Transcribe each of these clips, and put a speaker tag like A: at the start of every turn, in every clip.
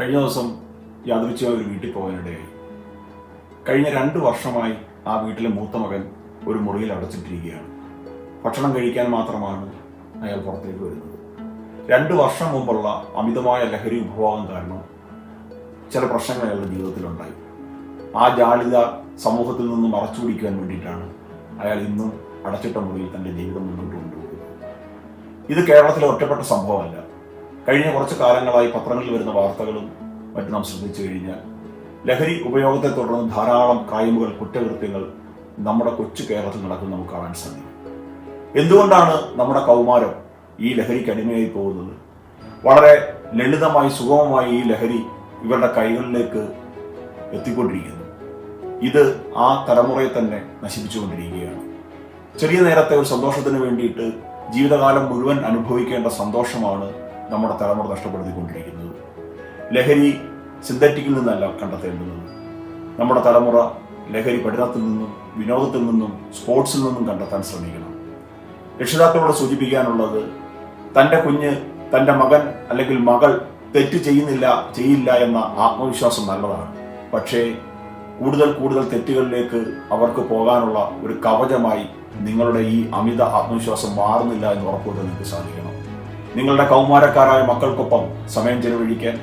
A: കഴിഞ്ഞ ദിവസം യാദവിച്ച ഒരു വീട്ടിൽ പോകാനിടയായി. കഴിഞ്ഞ രണ്ട് വർഷമായി ആ വീട്ടിലെ മൂത്ത മകൻ ഒരു മുറിയിൽ അടച്ചിട്ടിരിക്കുകയാണ്. ഭക്ഷണം കഴിക്കാൻ മാത്രമാണ് അയാൾ പുറത്തേക്ക് വരുന്നത്. രണ്ട് വർഷം മുമ്പുള്ള അമിതമായ ലഹരി ഉപഭോഗം കാരണം ചില പ്രശ്നങ്ങൾ അയാളുടെ ജീവിതത്തിലുണ്ടായി. ആ ജാളിത സമൂഹത്തിൽ നിന്ന് മറച്ചു പിടിക്കാൻ വേണ്ടിയിട്ടാണ് അയാൾ ഇന്നും അടച്ചിട്ട മുറിയിൽ തന്റെ ജീവിതം മുന്നോട്ട് കൊണ്ടുപോകുന്നത്. ഇത് കേരളത്തിലെ ഒറ്റപ്പെട്ട സംഭവമല്ല. കഴിഞ്ഞ കുറച്ച് കാലങ്ങളായി പത്രങ്ങളിൽ വരുന്ന വാർത്തകളും മറ്റും നാം ശ്രദ്ധിച്ചു കഴിഞ്ഞാൽ ലഹരി ഉപയോഗത്തെ തുടർന്ന് ധാരാളം ക്രൈമുകൾ കുറ്റകൃത്യങ്ങൾ നമ്മുടെ കൊച്ചു കേരളത്തിൽ നടക്കുന്ന നമുക്ക് കാണാൻ സാധിക്കും. എന്തുകൊണ്ടാണ് നമ്മുടെ കൗമാരം ഈ ലഹരിക്ക് അടിമയായി പോകുന്നത്? വളരെ ലളിതമായി സുഗമമായി ഈ ലഹരി ഇവരുടെ കൈകളിലേക്ക് എത്തിക്കൊണ്ടിരിക്കുന്നു. ഇത് ആ തലമുറയെ തന്നെ നശിപ്പിച്ചുകൊണ്ടിരിക്കുകയാണ്. ചെറിയ നേരത്തെ ഒരു സന്തോഷത്തിന് വേണ്ടിയിട്ട് ജീവിതകാലം മുഴുവൻ അനുഭവിക്കേണ്ട സന്തോഷമാണ് നമ്മുടെ തലമുറ നഷ്ടപ്പെടുത്തിക്കൊണ്ടിരിക്കുന്നത്. ലഹരി സിന്തറ്റിക്കിൽ നിന്നല്ല കണ്ടെത്തേണ്ടുന്നത് നമ്മുടെ തലമുറ ലഹരി പഠനത്തിൽ നിന്നും വിനോദത്തിൽ നിന്നും സ്പോർട്സിൽ നിന്നും കണ്ടെത്താൻ ശ്രമിക്കണം. രക്ഷിതാക്കളോട് സൂചിപ്പിക്കാനുള്ളത് തന്റെ കുഞ്ഞ് തന്റെ മകൻ അല്ലെങ്കിൽ മകൾ തെറ്റ് ചെയ്യുന്നില്ല ചെയ്യില്ല എന്ന ആത്മവിശ്വാസം നല്ലതാണ്. പക്ഷേ കൂടുതൽ കൂടുതൽ തെറ്റുകളിലേക്ക് അവർക്ക് പോകാനുള്ള ഒരു കവചമായി നിങ്ങളുടെ ഈ അമിത ആത്മവിശ്വാസം മാറുന്നില്ല എന്ന് ഉറപ്പുവരുത്താൻ നിങ്ങൾക്ക് സാധിക്കണം. നിങ്ങളുടെ കൗമാരക്കാരായ മക്കൾക്കൊപ്പം സമയം ചെലവഴിക്കാൻ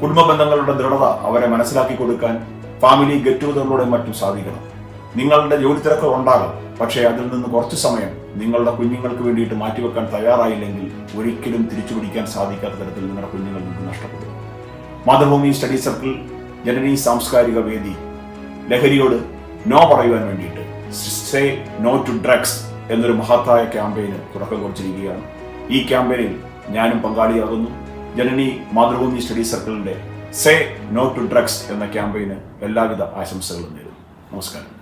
A: കുടുംബ ബന്ധങ്ങളുടെ ദൃഢത അവരെ മനസ്സിലാക്കി കൊടുക്കാൻ ഫാമിലി ഗെറ്റ് ടുഗതറിലൂടെ മറ്റും സാധിക്കണം. നിങ്ങളുടെ ജോലി തിരക്കുകൾ ഉണ്ടാകാം പക്ഷേ അതിൽ നിന്ന് കുറച്ച് സമയം നിങ്ങളുടെ കുഞ്ഞുങ്ങൾക്ക് വേണ്ടിയിട്ട് മാറ്റിവെക്കാൻ തയ്യാറായില്ലെങ്കിൽ ഒരിക്കലും തിരിച്ചു പിടിക്കാൻ സാധിക്കാത്ത തരത്തിൽ നിങ്ങളുടെ കുഞ്ഞുങ്ങൾ നിങ്ങൾക്ക് നഷ്ടപ്പെടും. മാതൃഭൂമി സ്റ്റഡി സർക്കിൾ ജനനി സാംസ്കാരിക വേദി ലഹരിയോട് നോ പറയുവാൻ വേണ്ടിയിട്ട് സേ നോ ടു ഡ്രഗ്സ് എന്നൊരു മഹത്തായ ക്യാമ്പയിന് തുടക്കം കുറിച്ചിരിക്കുകയാണ്. ഈ ക്യാമ്പയിനിൽ ഞാനും പങ്കാളിയാകുന്നു. ജനനി മാതൃഭൂമി സ്റ്റഡി സർക്കിളിന്റെ സേ നോ ടു ഡ്രഗ്സ് എന്ന ക്യാമ്പയിന് എല്ലാവിധ ആശംസകളും നേരുന്നു. നമസ്കാരം.